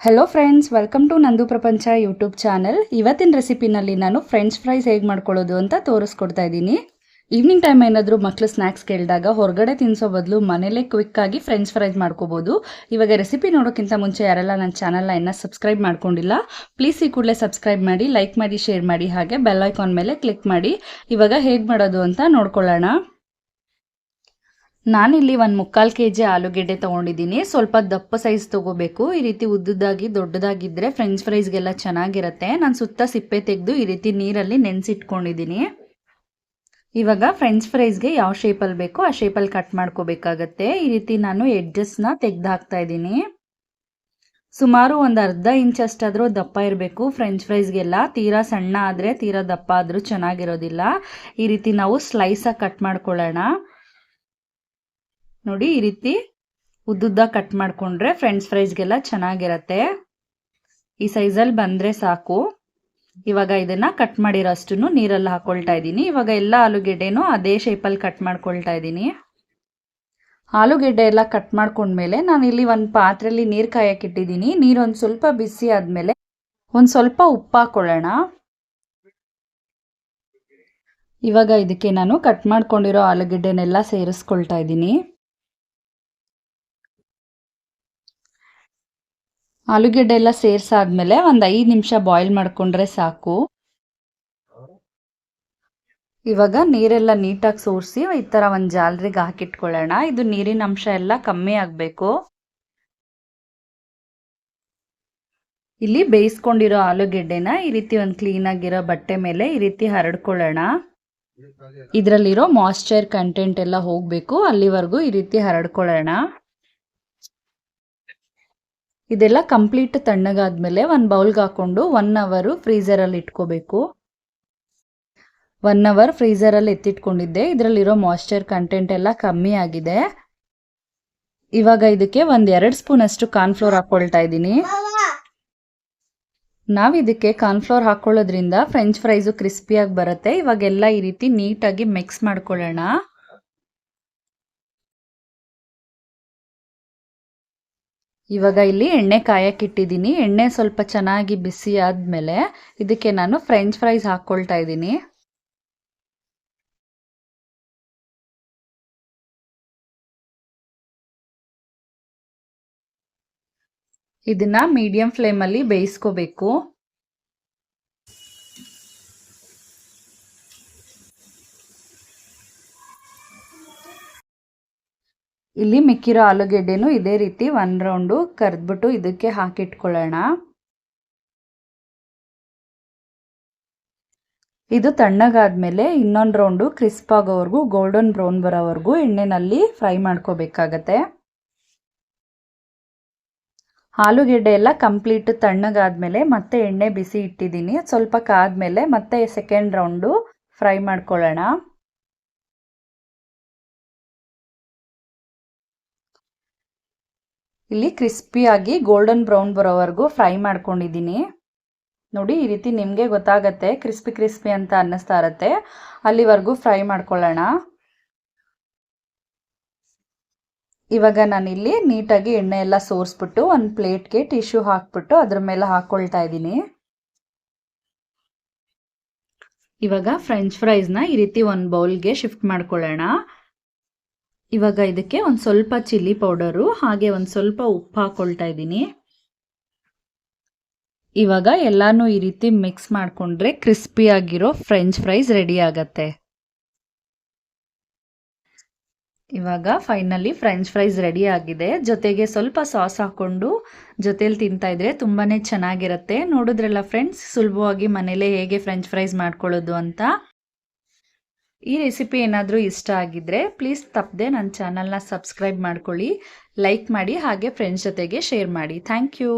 Hello friends welcome to ನಂದು ಪ್ರಪಂಚ YouTube channel ಇವತ್ತಿನ ರೆಸಿಪಿನಲ್ಲಿ ನಾನು ಫ್ರೆಂಚ್ ಫ್ರೈಸ್ ಹೇಗೆ ಮಾಡ್ಕೊಳ್ಳೋದು ಅಂತ ತೋರಿಸ್ಕೊಡ್ತಾ ಇದ್ದೀನಿ. ಈವ್ನಿಂಗ್ ಟೈಮ್ ಏನಾದರೂ ಮಕ್ಕಳು ಸ್ನ್ಯಾಕ್ಸ್ ಕೇಳಿದಾಗ ಹೊರಗಡೆ ತಿನ್ಸೋ ಬದಲು ಮನೇಲೇ ಕ್ವಿಕ್ ಆಗಿ ಫ್ರೆಂಚ್ ಫ್ರೈಸ್ ಮಾಡ್ಕೋಬೋದು. ಇವಾಗ ರೆಸಿಪಿ ನೋಡೋಕ್ಕಿಂತ ಮುಂಚೆ ಯಾರೆಲ್ಲ ನನ್ನ ಚಾನಲ್ನ ಇನ್ನೂ ಸಬ್ಸ್ಕ್ರೈಬ್ ಮಾಡ್ಕೊಂಡಿಲ್ಲ ಪ್ಲೀಸ್ ಈ ಕೂಡಲೇ ಸಬ್ಸ್ಕ್ರೈಬ್ ಮಾಡಿ ಲೈಕ್ ಮಾಡಿ ಶೇರ್ ಮಾಡಿ, ಹಾಗೆ ಬೆಲ್ ಐಕಾನ್ ಮೇಲೆ ಕ್ಲಿಕ್ ಮಾಡಿ. ಇವಾಗ ಹೇಗೆ ಮಾಡೋದು ಅಂತ ನೋಡ್ಕೊಳ್ಳೋಣ. ನಾನಿಲ್ಲಿ ಒಂದು ಮುಕ್ಕಾಲು ಕೆ ಜಿ ಆಲೂಗೆಡ್ಡೆ ತೊಗೊಂಡಿದ್ದೀನಿ. ಸ್ವಲ್ಪ ದಪ್ಪ ಸೈಜ್ ತೊಗೋಬೇಕು. ಈ ರೀತಿ ಉದ್ದುದಾಗಿ ದೊಡ್ಡದಾಗಿದ್ದರೆ ಫ್ರೆಂಚ್ ಫ್ರೈಸ್ಗೆಲ್ಲ ಚೆನ್ನಾಗಿರುತ್ತೆ. ನಾನು ಸುತ್ತ ಸಿಪ್ಪೆ ತೆಗೆದು ಈ ರೀತಿ ನೀರಲ್ಲಿ ನೆನೆಸಿಟ್ಕೊಂಡಿದ್ದೀನಿ. ಇವಾಗ ಫ್ರೆಂಚ್ ಫ್ರೈಸ್ಗೆ ಯಾವ ಶೇಪಲ್ಲಿ ಬೇಕೋ ಆ ಶೇಪಲ್ಲಿ ಕಟ್ ಮಾಡ್ಕೋಬೇಕಾಗತ್ತೆ. ಈ ರೀತಿ ನಾನು ಎಡ್ಜಸ್ನ ತೆಗೆದು ಹಾಕ್ತಾ ಇದ್ದೀನಿ. ಸುಮಾರು ಒಂದು ಅರ್ಧ ಇಂಚ್ ಅಷ್ಟಾದರೂ ದಪ್ಪ ಇರಬೇಕು. ಫ್ರೆಂಚ್ ಫ್ರೈಸ್ಗೆಲ್ಲ ತೀರಾ ಸಣ್ಣ ಆದರೆ ತೀರಾ ದಪ್ಪ ಆದರೂ ಚೆನ್ನಾಗಿರೋದಿಲ್ಲ. ಈ ರೀತಿ ನಾವು ಸ್ಲೈಸಾಗಿ ಕಟ್ ಮಾಡ್ಕೊಳ್ಳೋಣ. ನೋಡಿ ಈ ರೀತಿ ಉದ್ದುದ್ದ ಕಟ್ ಮಾಡಿಕೊಂಡ್ರೆ ಫ್ರೆಂಡ್ಸ್ ಫ್ರೈಸ್ಗೆಲ್ಲ ಚೆನ್ನಾಗಿರತ್ತೆ. ಈ ಸೈಜಲ್ಲಿ ಬಂದರೆ ಸಾಕು. ಇವಾಗ ಇದನ್ನ ಕಟ್ ಮಾಡಿರೋ ಅಷ್ಟು ನೀರಲ್ಲಿ ಹಾಕ್ಕೊಳ್ತಾ ಇದ್ದೀನಿ. ಇವಾಗ ಎಲ್ಲ ಆಲೂಗೆಡ್ಡೆನೂ ಅದೇ ಶೇಪಲ್ಲಿ ಕಟ್ ಮಾಡ್ಕೊಳ್ತಾ ಇದ್ದೀನಿ. ಆಲೂಗೆಡ್ಡೆ ಎಲ್ಲ ಕಟ್ ಮಾಡ್ಕೊಂಡ್ಮೇಲೆ ನಾನು ಇಲ್ಲಿ ಒಂದು ಪಾತ್ರೆಯಲ್ಲಿ ನೀರು ಕಾಯಕ್ಕೆ ಇಟ್ಟಿದ್ದೀನಿ. ನೀರು ಒಂದು ಸ್ವಲ್ಪ ಬಿಸಿ ಆದಮೇಲೆ ಒಂದು ಸ್ವಲ್ಪ ಉಪ್ಪು ಹಾಕೊಳ್ಳೋಣ. ಇವಾಗ ಇದಕ್ಕೆ ನಾನು ಕಟ್ ಮಾಡ್ಕೊಂಡಿರೋ ಆಲೂಗೆಡ್ಡೆನೆಲ್ಲ ಸೇರಿಸ್ಕೊಳ್ತಾ ಇದ್ದೀನಿ. ಆಲೂಗೆಡ್ಡೆ ಎಲ್ಲ ಸೇರ್ಸಾದ್ಮೇಲೆ ಒಂದು ಐದು ನಿಮಿಷ ಬಾಯ್ಲ್ ಮಾಡಿಕೊಂಡ್ರೆ ಸಾಕು. ಇವಾಗ ನೀರೆಲ್ಲ ನೀಟಾಗಿ ಸೋರಿಸಿ ಈ ಥರ ಒಂದು ಜಾಲರಿಗೆ ಹಾಕಿಟ್ಕೊಳ್ಳೋಣ. ಇದು ನೀರಿನ ಅಂಶ ಎಲ್ಲ ಕಮ್ಮಿ ಆಗಬೇಕು. ಇಲ್ಲಿ ಬೇಯಿಸ್ಕೊಂಡಿರೋ ಆಲೂಗೆಡ್ಡೆನ ಈ ರೀತಿ ಒಂದು ಕ್ಲೀನಾಗಿರೋ ಬಟ್ಟೆ ಮೇಲೆ ಈ ರೀತಿ ಹರಡ್ಕೊಳ್ಳೋಣ. ಇದರಲ್ಲಿರೋ ಮಾಯ್ಶ್ಚರ್ ಕಂಟೆಂಟ್ ಎಲ್ಲ ಹೋಗಬೇಕು. ಅಲ್ಲಿವರೆಗೂ ಈ ರೀತಿ ಹರಡ್ಕೊಳ್ಳೋಣ. ಇದೆಲ್ಲ ಕಂಪ್ಲೀಟ್ ತಣ್ಣಗಾದ್ಮೇಲೆ ಒಂದು ಬೌಲ್ಗೆ ಹಾಕೊಂಡು ಒನ್ ಅವರು ಫ್ರೀಸರಲ್ಲಿ ಇಟ್ಕೋಬೇಕು. ಒನ್ ಅವರ್ ಫ್ರೀಸರಲ್ಲಿ ಎತ್ತಿಟ್ಕೊಂಡಿದ್ದೆ. ಇದರಲ್ಲಿರೋ ಮಾಯ್ಶ್ಚರ್ ಕಂಟೆಂಟ್ ಎಲ್ಲ ಕಮ್ಮಿ ಆಗಿದೆ. ಇವಾಗ ಇದಕ್ಕೆ ಒಂದು ಎರಡು ಸ್ಪೂನ್ ಅಷ್ಟು ಕಾರ್ನ್ಫ್ಲೋರ್ ಹಾಕೊಳ್ತಾ ಇದ್ದೀನಿ. ನಾವು ಇದಕ್ಕೆ ಕಾರ್ನ್ಫ್ಲೋರ್ ಹಾಕೊಳ್ಳೋದ್ರಿಂದ ಫ್ರೆಂಚ್ ಫ್ರೈಸು ಕ್ರಿಸ್ಪಿಯಾಗಿ ಬರುತ್ತೆ. ಇವಾಗೆಲ್ಲ ಈ ರೀತಿ ನೀಟಾಗಿ ಮಿಕ್ಸ್ ಮಾಡ್ಕೊಳ್ಳೋಣ. ಇವಾಗ ಇಲ್ಲಿ ಎಣ್ಣೆ ಕಾಯಕ್ಕಿಟ್ಟಿದ್ದೀನಿ. ಎಣ್ಣೆ ಸ್ವಲ್ಪ ಚೆನ್ನಾಗಿ ಬಿಸಿ ಆದಮೇಲೆ ಇದಕ್ಕೆ ನಾನು ಫ್ರೆಂಚ್ ಫ್ರೈಸ್ ಹಾಕ್ಕೊಳ್ತಾ ಇದ್ದೀನಿ. ಇದನ್ನ ಮೀಡಿಯಂ ಫ್ಲೇಮಲ್ಲಿ ಬೇಯಿಸ್ಕೋಬೇಕು. ಇಲ್ಲಿ ಮಿಕ್ಕಿರೋ ಆಲೂಗೆಡ್ಡೆನೂ ಇದೇ ರೀತಿ ಒನ್ ರೌಂಡು ಕರೆದ್ಬಿಟ್ಟು ಇದಕ್ಕೆ ಹಾಕಿಟ್ಕೊಳ್ಳೋಣ. ಇದು ತಣ್ಣಗಾದ್ಮೇಲೆ ಇನ್ನೊಂದು ರೌಂಡು ಕ್ರಿಸ್ಪ್ ಆಗೋವರೆಗೂ ಗೋಲ್ಡನ್ ಬ್ರೌನ್ ಬರೋವರೆಗೂ ಎಣ್ಣೆನಲ್ಲಿ ಫ್ರೈ ಮಾಡ್ಕೋಬೇಕಾಗತ್ತೆ. ಆಲೂಗೆಡ್ಡೆ ಎಲ್ಲ ಕಂಪ್ಲೀಟ್ ತಣ್ಣಗಾದ್ಮೇಲೆ ಮತ್ತೆ ಎಣ್ಣೆ ಬಿಸಿ ಇಟ್ಟಿದ್ದೀನಿ. ಸ್ವಲ್ಪ ಕಾದ್ಮೇಲೆ ಮತ್ತೆ ಸೆಕೆಂಡ್ ರೌಂಡು ಫ್ರೈ ಮಾಡ್ಕೊಳ್ಳೋಣ. ಇಲ್ಲಿ ಕ್ರಿಸ್ಪಿಯಾಗಿ ಗೋಲ್ಡನ್ ಬ್ರೌನ್ ಬರೋವರೆಗೂ ಫ್ರೈ ಮಾಡ್ಕೊಂಡಿದ್ದೀನಿ. ನೋಡಿ, ಈ ರೀತಿ ನಿಮಗೆ ಗೊತ್ತಾಗತ್ತೆ ಕ್ರಿಸ್ಪಿ ಕ್ರಿಸ್ಪಿ ಅಂತ ಅನ್ನಿಸ್ತಾ ಇರತ್ತೆ. ಅಲ್ಲಿವರೆಗೂ ಫ್ರೈ ಮಾಡ್ಕೊಳ್ಳೋಣ. ಇವಾಗ ನಾನಿಲ್ಲಿ ನೀಟಾಗಿ ಎಣ್ಣೆ ಎಲ್ಲ ಸೋರಿಸ್ಬಿಟ್ಟು ಒಂದು ಪ್ಲೇಟ್ಗೆ ಟಿಶ್ಯೂ ಹಾಕ್ಬಿಟ್ಟು ಅದ್ರ ಮೇಲೆ ಹಾಕ್ಕೊಳ್ತಾ ಇದ್ದೀನಿ. ಇವಾಗ ಫ್ರೆಂಚ್ ಫ್ರೈಸ್ನ ಈ ರೀತಿ ಒಂದು ಬೌಲ್ಗೆ ಶಿಫ್ಟ್ ಮಾಡ್ಕೊಳ್ಳೋಣ. ಇವಾಗ ಇದಕ್ಕೆ ಒಂದು ಸ್ವಲ್ಪ ಚಿಲ್ಲಿ ಪೌಡರು, ಹಾಗೆ ಒಂದು ಸ್ವಲ್ಪ ಉಪ್ಪು ಹಾಕ್ಕೊಳ್ತಾ ಇದ್ದೀನಿ. ಇವಾಗ ಎಲ್ಲಾನು ಈ ರೀತಿ ಮಿಕ್ಸ್ ಮಾಡಿಕೊಂಡ್ರೆ ಕ್ರಿಸ್ಪಿಯಾಗಿರೋ ಫ್ರೆಂಚ್ ಫ್ರೈಸ್ ರೆಡಿ ಆಗತ್ತೆ. ಇವಾಗ ಫೈನಲಿ ಫ್ರೆಂಚ್ ಫ್ರೈಸ್ ರೆಡಿ ಆಗಿದೆ. ಜೊತೆಗೆ ಸ್ವಲ್ಪ ಸಾಸ್ ಹಾಕೊಂಡು ಜೊತೆಲಿ ತಿಂತಾ ಇದ್ರೆ ತುಂಬಾ ಚೆನ್ನಾಗಿರುತ್ತೆ. ನೋಡಿದ್ರಲ್ಲ ಫ್ರೆಂಡ್ಸ್ ಸುಲಭವಾಗಿ ಮನೇಲೆ ಹೇಗೆ ಫ್ರೆಂಚ್ ಫ್ರೈಸ್ ಮಾಡ್ಕೊಳ್ಳೋದು ಅಂತ. ಈ ರೆಸಿಪಿ ಏನಾದರೂ ಇಷ್ಟ ಆಗಿದ್ದರೆ ಪ್ಲೀಸ್ ತಪ್ಪದೆ ನನ್ನ ಚಾನಲ್ನ ಸಬ್ಸ್ಕ್ರೈಬ್ ಮಾಡ್ಕೊಳ್ಳಿ ಲೈಕ್ ಮಾಡಿ, ಹಾಗೆ ಫ್ರೆಂಡ್ಸ್ ಜೊತೆಗೆ ಶೇರ್ ಮಾಡಿ. Thank you